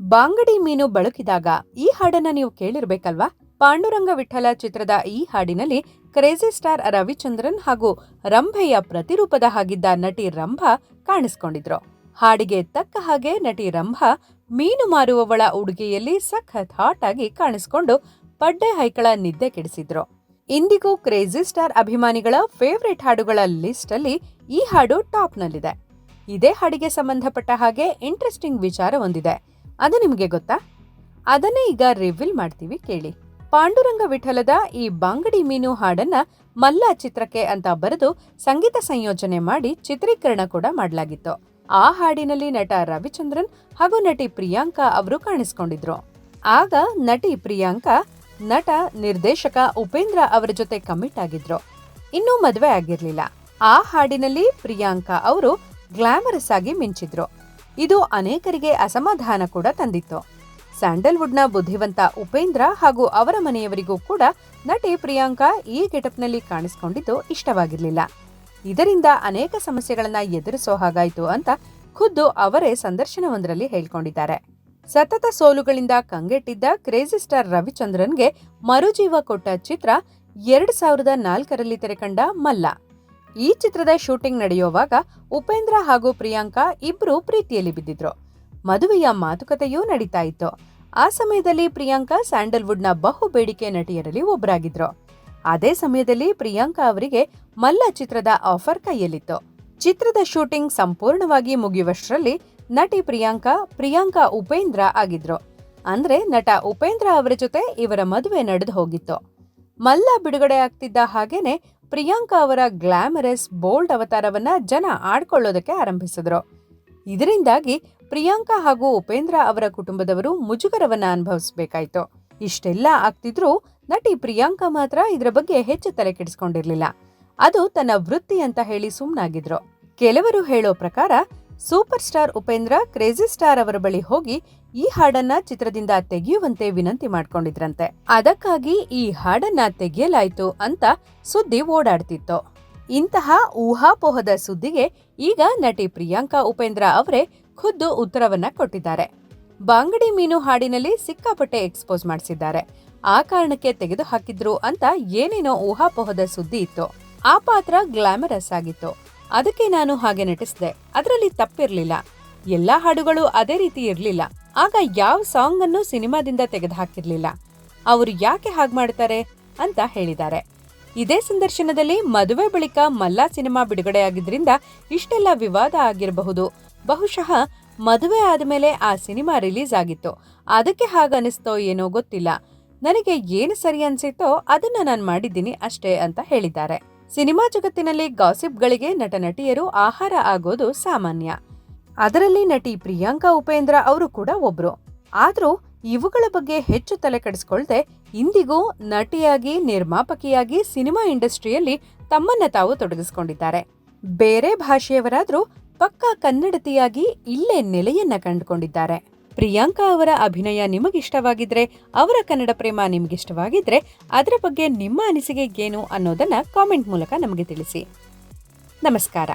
ಬಾಂಗಡಿ ಮೀನು ಬಳಕಿದಾಗ ಈ ಹಾಡನ್ನ ನೀವು ಕೇಳಿರ್ಬೇಕಲ್ವಾ? ಪಾಂಡುರಂಗ ವಿಠಲ ಚಿತ್ರದ ಈ ಹಾಡಿನಲ್ಲಿ ಕ್ರೇಜಿ ಸ್ಟಾರ್ ರವಿಚಂದ್ರನ್ ಹಾಗೂ ರಂಭೆಯ ಪ್ರತಿರೂಪದ ಹಾಗಿದ್ದ ನಟಿ ರಂಭಾ ಕಾಣಿಸ್ಕೊಂಡಿದ್ರು. ಹಾಡಿಗೆ ತಕ್ಕ ಹಾಗೆ ನಟಿ ರಂಭಾ ಮೀನು ಮಾರುವವಳ ಉಡುಗೆಯಲ್ಲಿ ಸಖತ್ ಹಾಟ್ ಆಗಿ ಕಾಣಿಸ್ಕೊಂಡು ಪಡ್ಡೆ ಹೈಕಳ ನಿದ್ದೆ ಕೆಡಿಸಿದ್ರು. ಇಂದಿಗೂ ಕ್ರೇಜಿ ಸ್ಟಾರ್ ಅಭಿಮಾನಿಗಳ ಫೇವ್ರೆಟ್ ಹಾಡುಗಳ ಲಿಸ್ಟ್ ಅಲ್ಲಿ ಈ ಹಾಡು ಟಾಪ್ನಲ್ಲಿದೆ ಇದೇ ಹಾಡಿಗೆ ಸಂಬಂಧಪಟ್ಟ ಹಾಗೆ ಇಂಟ್ರೆಸ್ಟಿಂಗ್ ವಿಚಾರ ಒಂದಿದೆ. ಅದು ನಿಮಗೆ ಗೊತ್ತಾ? ಅದನ್ನೇ ಈಗ ರಿವೀಲ್ ಮಾಡ್ತೀವಿ, ಕೇಳಿ. ಪಾಂಡುರಂಗ ವಿಠಲದ ಈ ಬಾಂಗಡಿ ಮೀನು ಹಾಡನ್ನ ಮಲ್ಲ ಚಿತ್ರಕ್ಕೆ ಅಂತ ಬರೆದು ಸಂಗೀತ ಸಂಯೋಜನೆ ಮಾಡಿ ಚಿತ್ರೀಕರಣ ಕೂಡ ಮಾಡಲಾಗಿತ್ತು. ಆ ಹಾಡಿನಲ್ಲಿ ನಟ ರವಿಚಂದ್ರನ್ ಹಾಗೂ ನಟಿ ಪ್ರಿಯಾಂಕಾ ಅವರು ಕಾಣಿಸಿಕೊಂಡಿದ್ರು. ಆಗ ನಟಿ ಪ್ರಿಯಾಂಕಾ, ನಟ ನಿರ್ದೇಶಕ ಉಪೇಂದ್ರ ಅವರ ಜೊತೆ ಕಮಿಟ್ ಆಗಿದ್ರು. ಇನ್ನೂ ಮದುವೆ ಆಗಿರ್ಲಿಲ್ಲ. ಆ ಹಾಡಿನಲ್ಲಿ ಪ್ರಿಯಾಂಕಾ ಅವರು ಗ್ಲಾಮರಸ್ ಆಗಿ ಮಿಂಚಿದ್ರು. ಇದು ಅನೇಕರಿಗೆ ಅಸಮಾಧಾನ ಕೂಡ ತಂದಿತ್ತು. ಸ್ಯಾಂಡಲ್ವುಡ್ನ ಬುದ್ಧಿವಂತ ಉಪೇಂದ್ರ ಹಾಗೂ ಅವರ ಮನೆಯವರಿಗೂ ಕೂಡ ನಟಿ ಪ್ರಿಯಾಂಕಾ ಈ ಗೆಟಪ್ನಲ್ಲಿ ಕಾಣಿಸಿಕೊಂಡಿದ್ದು ಇಷ್ಟವಾಗಿರಲಿಲ್ಲ. ಇದರಿಂದ ಅನೇಕ ಸಮಸ್ಯೆಗಳನ್ನ ಎದುರಿಸೋ ಹಾಗಾಯಿತು ಅಂತ ಖುದ್ದು ಅವರೇ ಸಂದರ್ಶನವೊಂದರಲ್ಲಿ ಹೇಳ್ಕೊಂಡಿದ್ದಾರೆ. ಸತತ ಸೋಲುಗಳಿಂದ ಕಂಗೆಟ್ಟಿದ್ದ ಕ್ರೇಜಿ ಸ್ಟಾರ್ ರವಿಚಂದ್ರನ್ಗೆ ಮರುಜೀವ ಕೊಟ್ಟ ಚಿತ್ರ ಎರಡ್ ಸಾವಿರದ ನಾಲ್ಕರಲ್ಲಿ ತೆರೆಕಂಡ ಮಲ್ಲ. ಈ ಚಿತ್ರದ ಶೂಟಿಂಗ್ ನಡೆಯುವಾಗ ಉಪೇಂದ್ರ ಹಾಗೂ ಪ್ರಿಯಾಂಕಾ ಇಬ್ರು ಪ್ರೀತಿಯಲ್ಲಿ ಬಿದ್ದಿದ್ರು. ಮದುವೆಯ ಮಾತುಕತೆಯೂ ನಡೀತಾ ಇತ್ತು. ಆ ಸಮಯದಲ್ಲಿ ಪ್ರಿಯಾಂಕಾ ಸ್ಯಾಂಡಲ್ವುಡ್ನ ಬಹು ಬೇಡಿಕೆ ನಟಿಯರಲ್ಲಿ ಒಬ್ಬರಾಗಿದ್ರು. ಅದೇ ಸಮಯದಲ್ಲಿ ಪ್ರಿಯಾಂಕಾ ಅವರಿಗೆ ಮಲ್ಲ ಚಿತ್ರದ ಆಫರ್ ಕೈಯಲ್ಲಿತ್ತು. ಚಿತ್ರದ ಶೂಟಿಂಗ್ ಸಂಪೂರ್ಣವಾಗಿ ಮುಗಿಯುವಷ್ಟರಲ್ಲಿ ನಟಿ ಪ್ರಿಯಾಂಕಾ ಪ್ರಿಯಾಂಕಾ ಉಪೇಂದ್ರ ಆಗಿದ್ರು. ಅಂದ್ರೆ ನಟ ಉಪೇಂದ್ರ ಅವರ ಜೊತೆ ಇವರ ಮದುವೆ ನಡೆದು ಹೋಗಿತ್ತು. ಮಲ್ಲ ಬಿಡುಗಡೆ ಆಗ್ತಿದ್ದ ಹಾಗೇನೆ ಪ್ರಿಯಾಂಕಾ ಅವರ ಗ್ಲಾಮರಸ್, ಬೋಲ್ಡ್ ಅವತಾರವನ್ನ ಜನ ಆಡ್ಕೊಳ್ಳೋದಕ್ಕೆ ಆರಂಭಿಸಿದ್ರು. ಇದರಿಂದಾಗಿ ಪ್ರಿಯಾಂಕಾ ಹಾಗೂ ಉಪೇಂದ್ರ ಅವರ ಕುಟುಂಬದವರು ಮುಜುಗರವನ್ನ ಅನುಭವಿಸಬೇಕಾಯಿತು. ಇಷ್ಟೆಲ್ಲ ಆಗ್ತಿದ್ರೂ ನಟಿ ಪ್ರಿಯಾಂಕಾ ಮಾತ್ರ ಇದರ ಬಗ್ಗೆ ಹೆಚ್ಚು ತಲೆ ಕೆಡಿಸ್ಕೊಂಡಿರ್ಲಿಲ್ಲ. ಅದು ತನ್ನ ವೃತ್ತಿ ಅಂತ ಹೇಳಿ ಸುಮ್ನಾಗಿದ್ರು. ಕೆಲವರು ಹೇಳೋ ಪ್ರಕಾರ, super star Upendra, crazy star ಅವರ ಬಳಿ ಹೋಗಿ ಈ ಹಾಡನ್ನ ಚಿತ್ರದಿಂದ ತೆಗೆಯುವಂತೆ ವಿನಂತಿ ಮಾಡ್ಕೊಂಡಿದ್ರಂತೆ. ಅದಕ್ಕಾಗಿ ಈ ಹಾಡನ್ನ ತೆಗೆಯಲಾಯ್ತು ಅಂತ ಸುದ್ದಿ ಓಡಾಡ್ತಿತ್ತು. ಇಂತಹ ಊಹಾಪೋಹದ ಸುದ್ದಿಗೆ ಈಗ ನಟಿ ಪ್ರಿಯಾಂಕಾ ಉಪೇಂದ್ರ ಅವರೇ ಖುದ್ದು ಉತ್ತರವನ್ನ ಕೊಟ್ಟಿದ್ದಾರೆ. ಬಾಂಗಡಿ ಮೀನು ಹಾಡಿನಲ್ಲಿ ಸಿಕ್ಕಾಪಟ್ಟೆ ಎಕ್ಸ್ಪೋಸ್ ಮಾಡಿಸಿದ್ದಾರೆ. ಆ ಕಾರಣಕ್ಕೆ ತೆಗೆದು ಹಾಕಿದ್ರು ಅಂತ ಏನೇನೋ ಊಹಾಪೋಹದ ಸುದ್ದಿ ಇತ್ತು. ಆ ಪಾತ್ರ ಗ್ಲಾಮರಸ್ ಆಗಿತ್ತು. ಅದಕ್ಕೆ ನಾನು ಹಾಗೆ ನಟಿಸಿದೆ. ಅದರಲ್ಲಿ ತಪ್ಪಿರಲಿಲ್ಲ. ಎಲ್ಲಾ ಹಾಡುಗಳು ಅದೇ ರೀತಿ ಇರ್ಲಿಲ್ಲ. ಆಗ ಯಾವ ಸಾಂಗ್ ಅನ್ನು ಸಿನಿಮಾದಿಂದ ತೆಗೆದುಹಾಕಿರ್ಲಿಲ್ಲ. ಅವರು ಯಾಕೆ ಹಾಗೆ ಮಾಡ್ತಾರೆ ಅಂತ ಹೇಳಿದ್ದಾರೆ. ಇದೇ ಸಂದರ್ಶನದಲ್ಲಿ ಮದುವೆ ಬಳಿಕ ಮಲ್ಲಾ ಸಿನಿಮಾ ಬಿಡುಗಡೆಯಾಗಿದ್ರಿಂದ ಇಷ್ಟೆಲ್ಲ ವಿವಾದ ಆಗಿರಬಹುದು. ಬಹುಶಃ ಮದುವೆ ಆದಮೇಲೆ ಆ ಸಿನಿಮಾ ರಿಲೀಸ್ ಆಗಿತ್ತು. ಅದಕ್ಕೆ ಹಾಗನಿಸ್ತೋ ಏನೋ ಗೊತ್ತಿಲ್ಲ. ನನಗೆ ಏನು ಸರಿ ಅನ್ಸಿತ್ತೋ ಅದನ್ನ ನಾನು ಮಾಡಿದ್ದೀನಿ ಅಷ್ಟೇ ಅಂತ ಹೇಳಿದ್ದಾರೆ. ಸಿನಿಮಾ ಜಗತ್ತಿನಲ್ಲಿ ಗಾಸಿಪ್ಗಳಿಗೆ ನಟ ನಟಿಯರು ಆಹಾರ ಆಗೋದು ಸಾಮಾನ್ಯ. ಅದರಲ್ಲಿ ನಟಿ ಪ್ರಿಯಾಂಕಾ ಉಪೇಂದ್ರ ಅವರು ಕೂಡ ಒಬ್ರು. ಆದರೂ ಇವುಗಳ ಬಗ್ಗೆ ಹೆಚ್ಚು ತಲೆ ಕೆಡಿಸ್ಕೊಳ್ದೆ ಇಂದಿಗೂ ನಟಿಯಾಗಿ, ನಿರ್ಮಾಪಕಿಯಾಗಿ ಸಿನಿಮಾ ಇಂಡಸ್ಟ್ರಿಯಲ್ಲಿ ತಮ್ಮನ್ನ ತಾವು ತೊಡಗಿಸಿಕೊಂಡಿದ್ದಾರೆ. ಬೇರೆ ಭಾಷೆಯವರಾದರೂ ಪಕ್ಕಾ ಕನ್ನಡತಿಯಾಗಿ ಇಲ್ಲೇ ನೆಲೆಯನ್ನ ಕಂಡುಕೊಂಡಿದ್ದಾರೆ. ಪ್ರಿಯಾಂಕಾ ಅವರ ಅಭಿನಯ ನಿಮಗಿಷ್ಟವಾಗಿದ್ರೆ, ಅವರ ಕನ್ನಡ ಪ್ರೇಮ ನಿಮಗಿಷ್ಟವಾಗಿದ್ರೆ, ಅದರ ಬಗ್ಗೆ ನಿಮ್ಮ ಅನಿಸಿಕೆ ಏನು ಅನ್ನೋದನ್ನ ಕಾಮೆಂಟ್ ಮೂಲಕ ನಮಗೆ ತಿಳಿಸಿ. ನಮಸ್ಕಾರ.